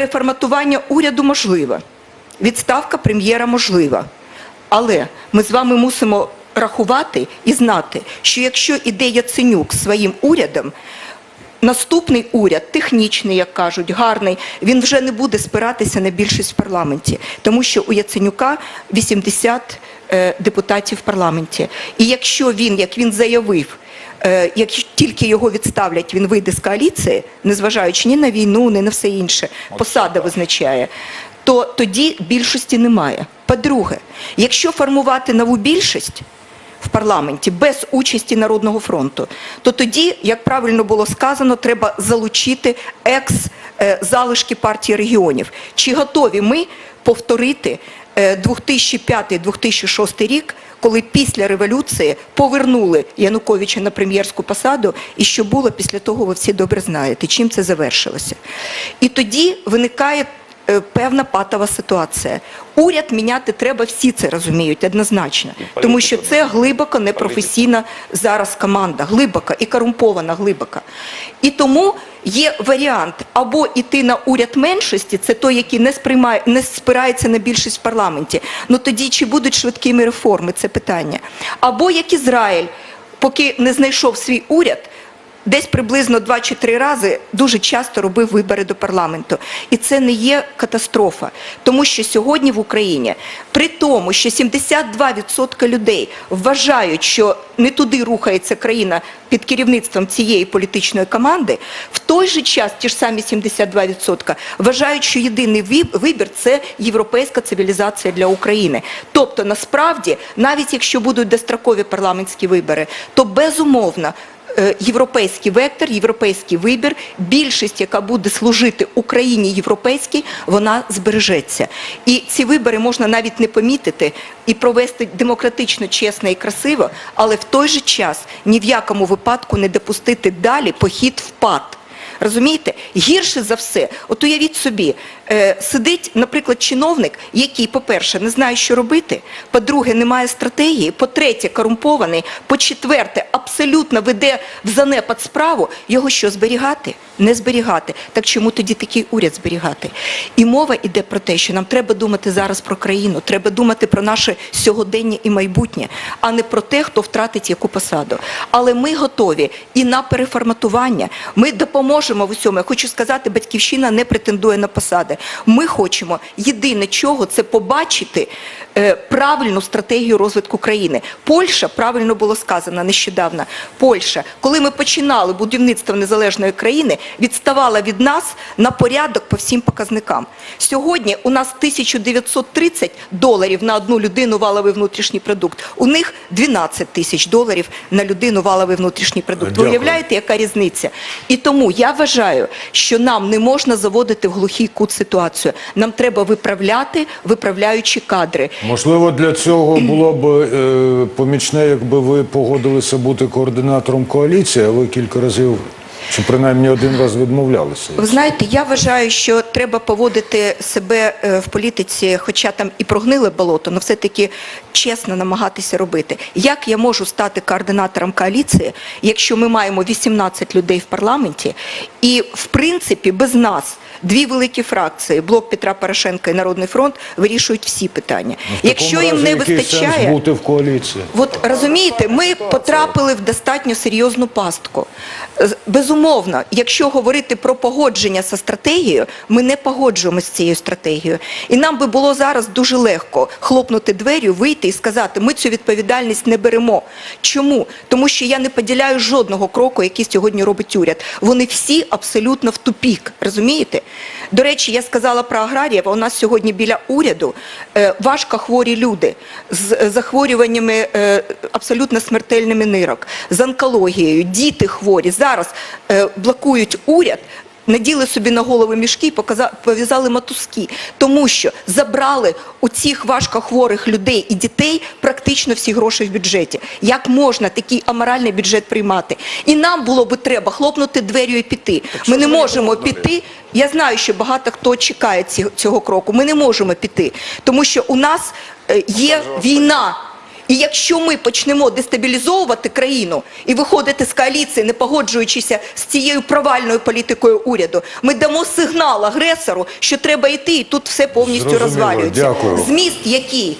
Переформатування уряду можливе, відставка прем'єра можлива. Але ми з вами мусимо рахувати і знати, що якщо іде Яценюк своїм урядом, наступний уряд, технічний, як кажуть, гарний, він вже не буде спиратися на більшість в парламенті, тому що у Яценюка 80 е, депутатів в парламенті. І якщо він, як він заявив, е, тільки його відставлять, він вийде з коаліції, незважаючи ні на війну, ні на все інше, посада визначає, то тоді більшості немає. По-друге, якщо формувати нову більшість, в парламенті без участі Народного фронту, то тоді, як правильно було сказано, треба залучити екс е, залишки партії регіонів. Чи готові ми повторити 2005-2006 рік, коли після революції повернули Януковича на прем'єрську посаду, і що було після того, ви всі добре знаєте, чим це завершилося. І тоді виникає е, певна патова ситуація. Уряд міняти треба, всі це розуміють однозначно, тому що це глибоко непрофесійна зараз команда, глибока і корумпована глибока. І тому є варіант або йти на уряд меншості, це той, який не сприймає, не спирається на більшість в парламенті. Ну тоді чи будуть швидкими реформи? Це питання. Або як Ізраїль, поки не знайшов свій уряд. Десь приблизно два чи три рази дуже часто робив вибори до парламенту. І це не є катастрофа. Тому що сьогодні в Україні, при тому, що 72% людей вважають, що не туди рухається країна під керівництвом цієї політичної команди, в той же час ті ж самі 72% вважають, що єдиний виб- вибір це європейська цивілізація для України. Тобто, насправді, навіть якщо будуть дострокові парламентські вибори, то безумовно європейський вектор, європейський вибір, більшість, яка буде служити Україні європейській, вона збережеться. І ці вибори можна навіть не помітити і провести демократично, чесно і красиво, але в той же час ні в якому випадку не допустити далі похід в пад. Розумієте, гірше за все, от уявіть собі, е, сидить, наприклад, чиновник, який, по-перше, не знає, що робити, по-друге, не має стратегії, по-третє, корумпований, по-четверте, абсолютно веде в занепад справу, його що зберігати? Не зберігати. Так чому тоді такий уряд зберігати? І мова йде про те, що нам треба думати зараз про країну, треба думати про наше сьогодення і майбутнє, а не про те, хто втратить яку посаду. Але ми готові і на переформатування. Ми допоможемо в усьому. Я хочу сказати, батьківщина не претендує на посади. Ми хочемо єдине чого це побачити е, правильну стратегію розвитку країни. Польща правильно було сказано нещодавно. Польща, коли ми починали будівництво незалежної країни, відставала від нас на порядок по всім показникам. Сьогодні у нас 1930 доларів на одну людину валовий внутрішній продукт. У них 12 тисяч доларів на людину валовий внутрішній продукт. Ви уявляєте, яка різниця? І тому я вважаю, що нам не можна заводити в глухий кут ситуацію. Нам треба виправляти виправляючі кадри. Можливо, для цього було б е, помічне, якби ви погодилися бути координатором коаліції, а ви кілька разів, чи принаймні один раз відмовлялися. Ви знаєте, я вважаю, що треба поводити себе е, в політиці, хоча там і прогниле болото, але все-таки чесно намагатися робити. Як я можу стати координатором коаліції, якщо ми маємо 18 людей в парламенті, і в принципі без нас дві великі фракції блок Петра Порошенка і Народний фронт вирішують всі питання. Ну, В Якщо їм разі не який вистачає, сенс бути в коаліції. От розумієте, ми потрапили в достатньо серйозну пастку. З- Безумовно, якщо говорити про погодження зі стратегією, ми не погоджуємося з цією стратегією. І нам би було зараз дуже легко хлопнути дверю, вийти і сказати, ми цю відповідальність не беремо. Чому? Тому що я не поділяю жодного кроку, який сьогодні робить уряд. Вони всі абсолютно в тупік. Розумієте? До речі, я сказала про аграріїв, у нас сьогодні біля уряду е, важко хворі люди з е, захворюваннями е, абсолютно смертельними нирок, з онкологією, діти хворі. Зараз блокують уряд. Наділи собі на голови мішки і пов'язали матузки, тому що забрали у цих важкохворих людей і дітей практично всі гроші в бюджеті. Як можна такий аморальний бюджет приймати? І нам було би треба хлопнути дверю і піти. Ми не можемо піти. Я знаю, що багато хто чекає цього кроку. Ми не можемо піти, тому що у нас е, є війна. І якщо ми почнемо дестабілізовувати країну і виходити з коаліції, не погоджуючися з цією провальною політикою уряду, ми дамо сигнал агресору, що треба йти, і тут все повністю Зрозуміло. розвалюється. Дякую. Зміст, який